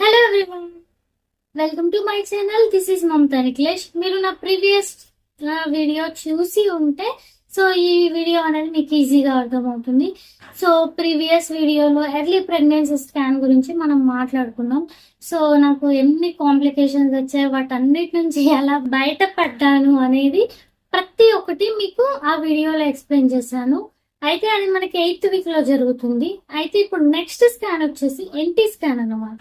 Hello everyone welcome to my channel this is Mamata Nikhilesh మీరు నా previous video చూసి ఉంటే సో ఈ వీడియో అనేది మీకు ఈజీగా అర్థమవుతుంది. సో ప్రీవియస్ వీడియోలో ఎర్లీ ప్రెగ్నెన్సీ స్కాన్ గురించి మనం మాట్లాడుకున్నాం. సో నాకు ఎన్ని కాంప్లికేషన్స్ వచ్చాయి వాటన్నిటి నుంచి ఎలా బయటపడ్డాను అనేది ప్రతి ఒక్కటి మీకు ఆ వీడియోలో ఎక్స్ప్లెయిన్ చేశాను. అయితే అది మనకి ఎయిత్ వీక్లో జరుగుతుంది. అయితే ఇప్పుడు నెక్స్ట్ స్కాన్ వచ్చేసి ఎన్టీ స్కాన్ అన్నమాట.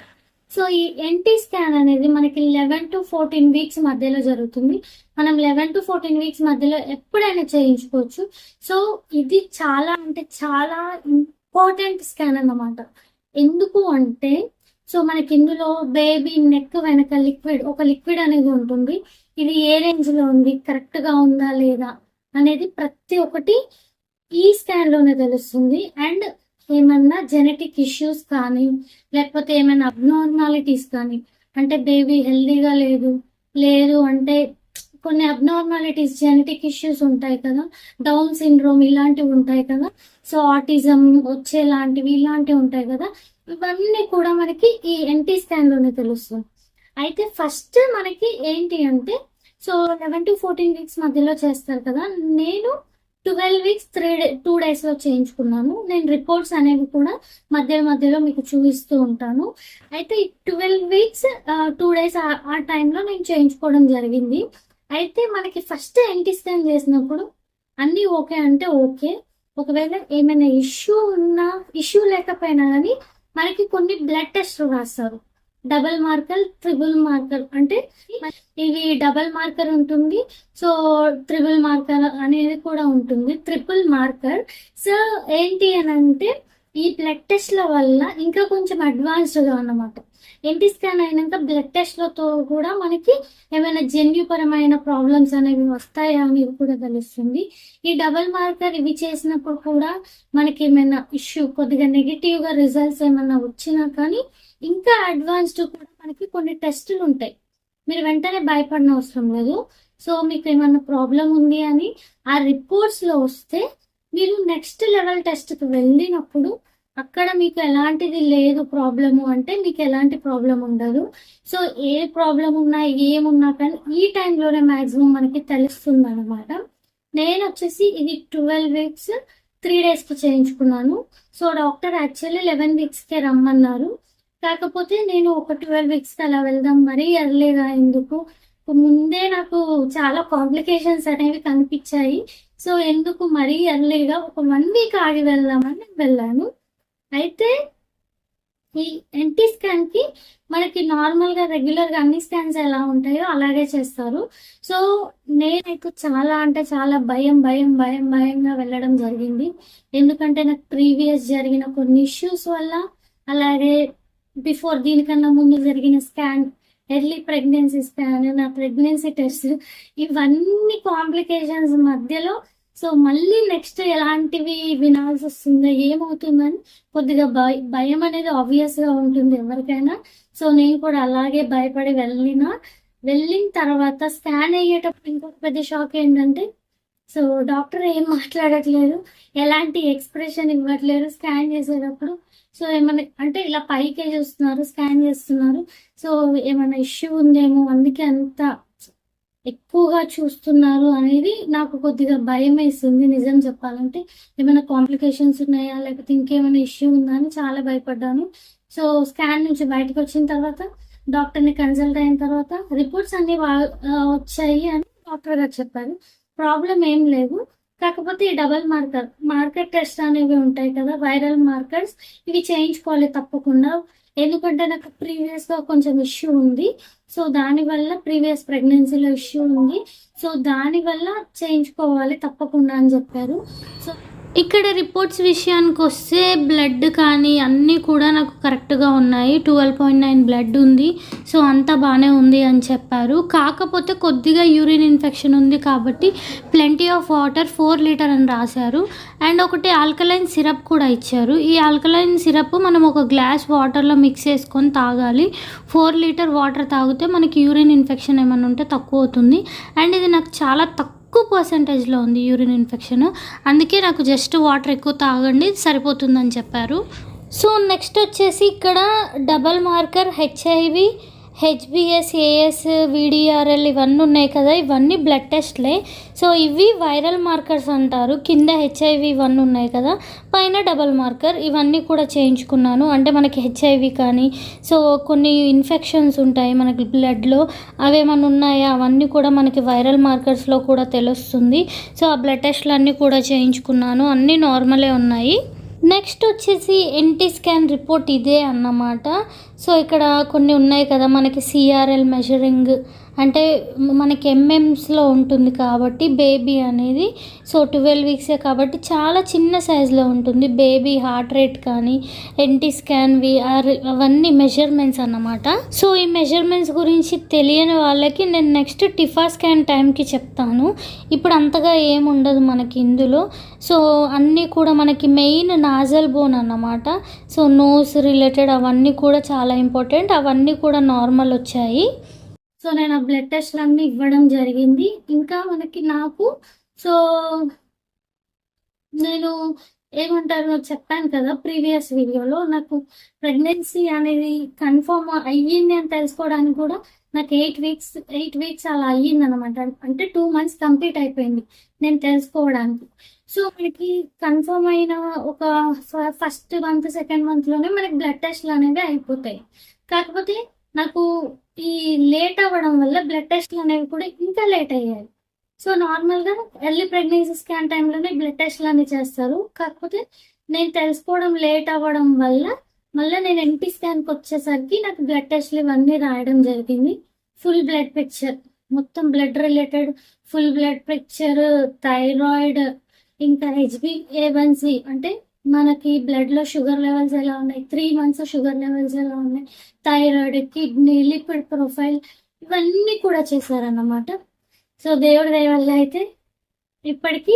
సో ఈ ఎన్టీ స్కాన్ అనేది మనకి లెవెన్ టు ఫోర్టీన్ వీక్స్ మధ్యలో జరుగుతుంది. మనం లెవెన్ టు ఫోర్టీన్ వీక్స్ మధ్యలో ఎప్పుడైనా చేయించుకోవచ్చు. సో ఇది చాలా అంటే చాలా ఇంపార్టెంట్ స్కాన్ అన్నమాట. ఎందుకు అంటే సో మనకి ఇందులో బేబీ నెక్ వెనక లిక్విడ్ ఒక లిక్విడ్ అనేది ఉంటుంది. ఇది ఏ రేంజ్లో ఉంది? కరెక్ట్గా ఉందా లేదా అనేది ప్రతి ఒక్కటి ఈ స్కాన్లోనే తెలుస్తుంది. అండ్ ఏమన్నా జెనెటిక్ ఇష్యూస్ కానీ లేకపోతే ఏమైనా అబ్నార్మాలిటీస్ కానీ అంటే బేబీ హెల్దీగా లేదు లేదు అంటే కొన్ని అబ్నార్మాలిటీస్ జెనెటిక్ ఇష్యూస్ ఉంటాయి కదా డౌన్ సిండ్రోమ్ ఇలాంటివి ఉంటాయి కదా సో ఆటిజం వచ్చేలాంటివి ఇలాంటివి ఉంటాయి కదా ఇవన్నీ కూడా మనకి ఈ ఎన్టీ స్కాన్లోనే తెలుస్తుంది. అయితే ఫస్ట్ మనకి ఏంటి అంటే so eleven to fourteen weeks మధ్యలో చేస్తారు కదా నేను twelve weeks three day two డేస్లో చేయించుకున్నాను. నేను రిపోర్ట్స్ అనేవి కూడా మధ్య మధ్యలో మీకు చూపిస్తూ ఉంటాను. అయితే ఈ ట్వెల్వ్ వీక్స్ టూ డేస్ ఆ టైంలో నేను చేయించుకోవడం జరిగింది. అయితే మనకి ఫస్ట్ ఎన్టీ స్కాన్ చేసినప్పుడు అన్నీ ఓకే అంటే ఓకే. ఒకవేళ ఏమైనా ఇష్యూ ఉన్నా ఇష్యూ లేకపోయినా కానీ మనకి కొన్ని బ్లడ్ టెస్ట్ రాస్తారు. డబల్ మార్కర్ ట్రిపుల్ మార్కర్ అంటే ఇవి డబల్ మార్కర్ ఉంటుంది. సో ట్రిపుల్ మార్కర్ అనేది కూడా ఉంటుంది. ట్రిపుల్ మార్కర్ సో ఏంటి అని అంటే ఈ బ్లడ్ టెస్ట్ల వల్ల ఇంకా కొంచెం అడ్వాన్స్డ్గా అన్నమాట ఎన్టీ స్కాన్ అయినాక బ్లడ్ టెస్ట్లతో కూడా మనకి ఏమైనా జన్యుపరమైన ప్రాబ్లమ్స్ అనేవి వస్తాయా అనేది కూడా తెలుస్తుంది. ఈ డబల్ మార్కర్ ఇవి చేసినప్పుడు కూడా మనకి ఏమైనా ఇష్యూ కొద్దిగా నెగిటివ్గా రిజల్ట్స్ ఏమైనా వచ్చినా కానీ ఇంకా అడ్వాన్స్డ్ కూడా మనకి కొన్ని టెస్టులు ఉంటాయి. మీరు వెంటనే భయపడిన అవసరం లేదు. సో మీకు ఏమైనా ప్రాబ్లం ఉంది అని ఆ రిపోర్ట్స్లో వస్తే మీరు నెక్స్ట్ లెవెల్ టెస్ట్కి వెళ్ళినప్పుడు అక్కడ మీకు ఎలాంటిది లేదు ప్రాబ్లము అంటే మీకు ఎలాంటి ప్రాబ్లం ఉండదు. సో ఏ ప్రాబ్లం ఉన్నా ఏమున్నా కానీ ఈ టైంలోనే మాక్సిమం మనకి తెలుస్తుంది అనమాట నేను వచ్చేసి ఇది ట్వెల్వ్ వీక్స్ త్రీ డేస్కి చేయించుకున్నాను. సో డాక్టర్ యాక్చువల్లీ లెవెన్ వీక్స్కే రమ్మన్నారు. కాకపోతే నేను ఒక ట్వెల్వ్ వీక్స్కి అలా వెళ్దాం మరీ ఎర్లీగా ఎందుకు? ముందే నాకు చాలా కాంప్లికేషన్స్ అనేవి కనిపించాయి. సో ఎందుకు మరీ ఎర్లీగా ఒక వన్ వీక్ ఆగి వెళ్దామని వెళ్ళాను. అయితే ఈ ఎన్టీ స్కాన్కి మనకి నార్మల్గా రెగ్యులర్గా అన్ని స్కాన్స్ ఎలా ఉంటాయో అలాగే చేస్తారు. సో నేనైతే చాలా అంటే చాలా భయం భయం భయం భయంగా వెళ్ళడం జరిగింది. ఎందుకంటే నాకు ప్రీవియస్ జరిగిన కొన్ని ఇష్యూస్ వల్ల అలాగే బిఫోర్ దీనికన్నా ముందు జరిగిన స్కాన్ ఎర్లీ ప్రెగ్నెన్సీ స్కాన్ నా ప్రెగ్నెన్సీ టెస్ట్ ఇవన్నీ కాంప్లికేషన్స్ మధ్యలో సో మళ్ళీ నెక్స్ట్ ఎలాంటివి వినాల్సి వస్తుందో ఏమవుతుందని కొద్దిగా భయ భయం అనేది ఆబ్వియస్గా ఉంటుంది ఎవరికైనా. సో నేను కూడా అలాగే భయపడి వెళ్ళిన. వెళ్ళిన తర్వాత స్కాన్ అయ్యేటప్పుడు ఇంకొక పెద్ద షాక్ ఏంటంటే సో డాక్టర్ ఏం మాట్లాడట్లేదు ఎలాంటి ఎక్స్ప్రెషన్ ఇవ్వట్లేదు స్కాన్ చేసేటప్పుడు. సో ఏమైనా అంటే ఇలా పైకే చూస్తున్నారు స్కాన్ చేస్తున్నారు. సో ఏమైనా ఇష్యూ ఉందేమో అందుకే అంత ఎక్కువగా చూస్తున్నారు అనేది నాకు కొద్దిగా భయం వేస్తుంది నిజం చెప్పాలంటే ఏమైనా కాంప్లికేషన్స్ ఉన్నాయా? లేకపోతే ఇంకేమైనా ఇష్యూ ఉందా అని చాలా భయపడ్డాను. సో స్కాన్ నుంచి బయటకు వచ్చిన తర్వాత డాక్టర్ని కన్సల్ట్ అయిన తర్వాత రిపోర్ట్స్ అన్ని వచ్చాయి అని డాక్టర్ గారు చెప్పారు. ప్రాబ్లం ఏం లేదు కాకపోతే ఈ డబల్ మార్కర్ మార్కెట్ టెస్ట్ అనేవి ఉంటాయి కదా వైరల్ మార్కర్స్ ఇవి చేయించుకోవాలి తప్పకుండా. ఎందుకంటే నాకు ప్రీవియస్గా కొంచెం ఇష్యూ ఉంది. సో దాని వల్ల ప్రీవియస్ ప్రెగ్నెన్సీలో ఇష్యూ ఉంది. సో దాని వల్ల చేయించుకోవాలి తప్పకుండా అని చెప్పారు. సో ఇక్కడ రిపోర్ట్స్ విషయానికి వస్తే బ్లడ్ కానీ అన్నీ కూడా నాకు కరెక్ట్గా ఉన్నాయి. ట్వెల్వ్ పాయింట్ నైన్ బ్లడ్ ఉంది. సో అంతా బాగానే ఉంది అని చెప్పారు. కాకపోతే కొద్దిగా యూరిన్ ఇన్ఫెక్షన్ ఉంది కాబట్టి plenty of water four litre అని రాశారు. అండ్ ఒకటి ఆల్కలైన్ సిరప్ కూడా ఇచ్చారు. ఈ ఆల్కలైన్ సిరప్ మనం ఒక గ్లాస్ వాటర్లో మిక్స్ చేసుకొని తాగాలి. ఫోర్ లీటర్ వాటర్ తాగితే మనకి యూరిన్ ఇన్ఫెక్షన్ ఏమైనా ఉంటే తక్కువ అవుతుంది. అండ్ ఇది నాకు చాలా తక్కువ ఎక్కువ పర్సంటేజ్లో ఉంది యూరిన్ ఇన్ఫెక్షన్ అందుకే నాకు జస్ట్ వాటర్ ఎక్కువ తాగండి సరిపోతుందని చెప్పారు. సో నెక్స్ట్ వచ్చేసి ఇక్కడ double marker HIV HBS AS VDRL ఇవన్నీ ఉన్నాయి కదా. ఇవన్నీ బ్లడ్ టెస్ట్లే సో ఇవి వైరల్ మార్కర్స్ అంటారు. కింద హెచ్ఐవి ఇవన్నీ ఉన్నాయి కదా. పైన డబల్ మార్కర్ ఇవన్నీ కూడా చేయించుకున్నాను. అంటే మనకి హెచ్ఐవి కానీ సో కొన్ని ఇన్ఫెక్షన్స్ ఉంటాయి మనకి బ్లడ్లో అవేమన్నా ఉన్నాయా? అవన్నీ కూడా మనకి వైరల్ మార్కర్స్లో కూడా తెలుస్తుంది. సో ఆ బ్లడ్ టెస్ట్లన్నీ కూడా చేయించుకున్నాను. అన్నీ నార్మలే ఉన్నాయి. నెక్స్ట్ వచ్చేసి ఎన్టీ స్కాన్ రిపోర్ట్ ఇదే అన్నమాట. సో ఇక్కడ కొన్ని ఉన్నాయి కదా మనకి సిఆర్ఎల్ మెజరింగ్ అంటే మనకి ఎంఎంస్లో ఉంటుంది కాబట్టి బేబీ అనేది సో ట్వెల్వ్ వీక్సే కాబట్టి చాలా చిన్న సైజులో ఉంటుంది. బేబీ హార్ట్ రేట్ కానీ ఎన్టీ స్కాన్ విఆర్ అవన్నీ మెజర్మెంట్స్ అన్నమాట. సో ఈ మెజర్మెంట్స్ గురించి తెలియని వాళ్ళకి నేను నెక్స్ట్ టిఫా స్కాన్ టైంకి చెప్తాను. ఇప్పుడు అంతగా ఏముండదు మనకి ఇందులో. సో అన్నీ కూడా మనకి మెయిన్ నాజల్ బోన్ అన్నమాట. సో నోస్ రిలేటెడ్ అవన్నీ కూడా చాలా ఇంపార్టెంట్ అవన్నీ కూడా నార్మల్ వచ్చాయి. సో నేను ఆ బ్లడ్ టెస్ట్లు అన్నీ ఇవ్వడం జరిగింది. ఇంకా మనకి నాకు సో నేను ఏమంటారు చెప్పాను కదా ప్రీవియస్ వీడియోలో నాకు ప్రెగ్నెన్సీ అనేది కన్ఫర్మ్ అయ్యింది అని తెలుసుకోవడానికి కూడా నాకు ఎయిట్ వీక్స్ ఎయిట్ వీక్స్ అలా అయ్యింది అనమాట అంటే టూ మంత్స్ కంప్లీట్ అయిపోయింది నేను తెలుసుకోవడానికి. సో మనకి కన్ఫర్మ్ అయిన ఒక ఫస్ట్ మంత్ సెకండ్ మంత్లోనే మనకి బ్లడ్ టెస్ట్లు అనేవి అయిపోతాయి. కాకపోతే నాకు ఈ లేట్ అవ్వడం వల్ల బ్లడ్ టెస్ట్లు అనేవి కూడా ఇంకా లేట్ అయ్యాయి. సో నార్మల్గా ఎర్లీ ప్రెగ్నెన్సీ స్కాన్ టైంలోనే బ్లడ్ టెస్ట్లు అనేవి చేస్తారు. కాకపోతే నేను తెలుసుకోవడం లేట్ అవ్వడం వల్ల మళ్ళీ నేను ఎన్టీ స్కాన్కి వచ్చేసరికి నాకు బ్లడ్ టెస్ట్లు ఇవన్నీ రాయడం జరిగింది. ఫుల్ బ్లడ్ పిక్చర్ మొత్తం blood related full blood picture thyroid ఇంకా హెచ్బి ఏవన్సీ అంటే మనకి బ్లడ్లో షుగర్ లెవెల్స్ ఎలా ఉన్నాయి? త్రీ మంత్స్ షుగర్ లెవెల్స్ ఎలా ఉన్నాయి? థైరాయిడ్ కిడ్నీ లిపిడ్ ప్రొఫైల్ ఇవన్నీ కూడా చేశారన్నమాట. సో దేవుడి దయ వల్ల అయితే ఇప్పటికీ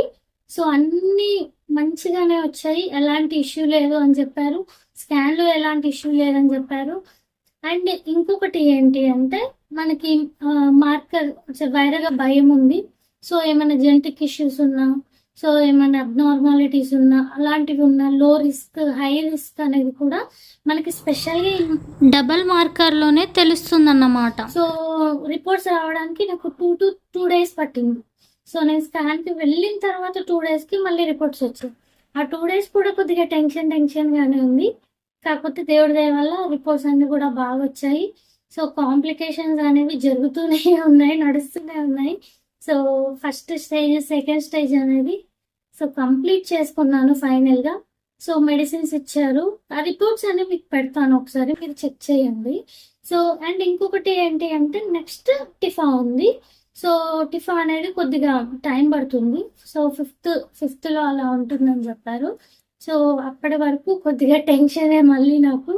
సో అన్నీ మంచిగానే వచ్చాయి. ఎలాంటి ఇష్యూ లేదు అని చెప్పారు. స్కాన్లో ఎలాంటి ఇష్యూ లేదని చెప్పారు. అండ్ ఇంకొకటి ఏంటి అంటే మనకి మార్కర్ వైరల్గా భయం ఉంది. సో ఏమైనా జెనటిక్ ఇష్యూస్ ఉన్నా సో ఏమైనా అబ్నార్మాలిటీస్ ఉన్నా అలాంటివి ఉన్నా లో రిస్క్ హై రిస్క్ అనేది కూడా మనకి స్పెషల్గా డబల్ మార్కర్లోనే తెలుస్తుంది అన్నమాట సో రిపోర్ట్స్ రావడానికి నాకు టూ టు టూ డేస్ పట్టింది. సో నేను స్కాన్కి వెళ్ళిన తర్వాత టూ డేస్కి మళ్ళీ రిపోర్ట్స్ వచ్చాయి. ఆ టూ డేస్ కూడా కొద్దిగా టెన్షన్ టెన్షన్గానే ఉంది. కాకపోతే దేవుడి దయ వల్ల రిపోర్ట్స్ అన్ని కూడా బాగా వచ్చాయి. సో కాంప్లికేషన్స్ అనేవి జరుగుతూనే ఉన్నాయి నడుస్తూనే ఉన్నాయి. So first stage second stage అనేది సో కంప్లీట్ చేసుకున్నాను ఫైనల్గా. సో మెడిసిన్స్ ఇచ్చారు. ఆ రిపోర్ట్స్ అన్ని మీకు పెడతాను ఒకసారి మీరు చెక్ చేయండి. సో అండ్ ఇంకొకటి ఏంటి అంటే నెక్స్ట్ టిఫా ఉంది. సో టిఫా అనేది కొద్దిగా టైం పడుతుంది. సో ఫిఫ్త్ ఫిఫ్త్లో అలా ఉంటుందని చెప్పారు. సో అప్పటి వరకు కొద్దిగా టెన్షనే మళ్ళీ నాకు.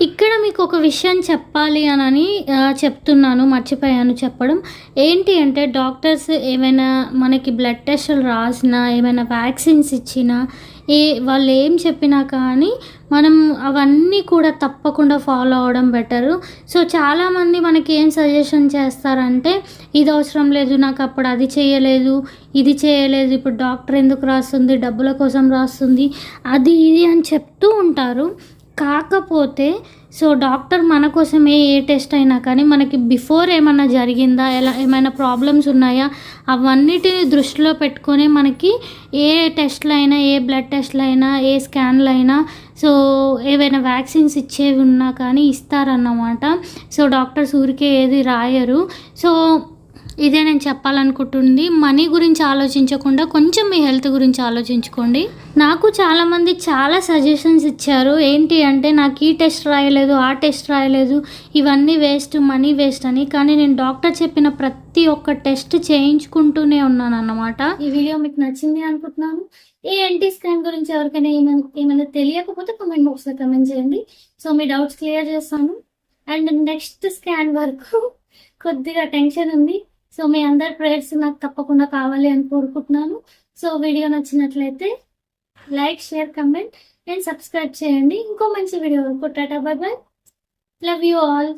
ఇక్కడ మీకు ఒక విషయం చెప్పాలి అని చెప్తున్నాను మర్చిపోయాను చెప్పడం. ఏంటి అంటే డాక్టర్స్ ఏమైనా మనకి బ్లడ్ టెస్టులు రాసినా ఏమైనా వ్యాక్సిన్స్ ఇచ్చినా ఏ వాళ్ళు ఏం చెప్పినా కానీ మనం అవన్నీ కూడా తప్పకుండా ఫాలో అవడం బెటరు సో చాలామంది మనకి ఏం సజెషన్ చేస్తారంటే ఇది అవసరం లేదు నాకు అప్పుడు అది చేయలేదు ఇది చేయలేదు ఇప్పుడు డాక్టర్ ఎందుకు రాస్తుంది డబ్బుల కోసం రాస్తుంది అది ఇది అని చెప్తూ ఉంటారు. కాకపోతే సో డాక్టర్ మన కోసమే ఏ టెస్ట్ అయినా కానీ మనకి బిఫోర్ ఏమైనా జరిగిందా ఎలా ఏమైనా ప్రాబ్లమ్స్ ఉన్నాయా అవన్నిటిని దృష్టిలో పెట్టుకొని మనకి ఏ టెస్ట్లు అయినా ఏ బ్లడ్ టెస్ట్లు అయినా ఏ స్కాన్లు అయినా సో ఏవైనా వ్యాక్సిన్స్ ఇచ్చేవి ఉన్నా కానీ ఇస్తారన్నమాట. సో డాక్టర్స్ ఊరికే ఏది రాయరు. సో ఇదే నేను చెప్పాలనుకుంటుంది. మనీ గురించి ఆలోచించకుండా కొంచెం మీ హెల్త్ గురించి ఆలోచించుకోండి. నాకు చాలామంది చాలా సజెషన్స్ ఇచ్చారు. ఏంటి అంటే నాకు ఈ టెస్ట్ రాయలేదు ఆ టెస్ట్ రాయలేదు ఇవన్నీ వేస్ట్ మనీ వేస్ట్ అని. కానీ నేను డాక్టర్ చెప్పిన ప్రతి ఒక్క టెస్ట్ చేయించుకుంటూనే ఉన్నాను అన్నమాట ఈ వీడియో మీకు నచ్చింది అనుకుంటున్నాను. ఏ ఎన్టీ స్కాన్ గురించి ఎవరికైనా ఏమైనా ఏమైనా తెలియకపోతే కమెంట్ బాక్స్లో కమెంట్ చేయండి. సో మీ డౌట్స్ క్లియర్ చేస్తాను. అండ్ నెక్స్ట్ స్కాన్ వరకు కొద్దిగా టెన్షన్ ఉంది. సో మీ అందరి ప్రేయర్స్ నాకు తప్పకుండా కావాలి అని కోరుకుంటున్నాను. సో వీడియో నచ్చినట్లయితే like share comment and subscribe చేయండి. ఇంకో మంచి వీడియో వరకు. Tata bye bye. Love you all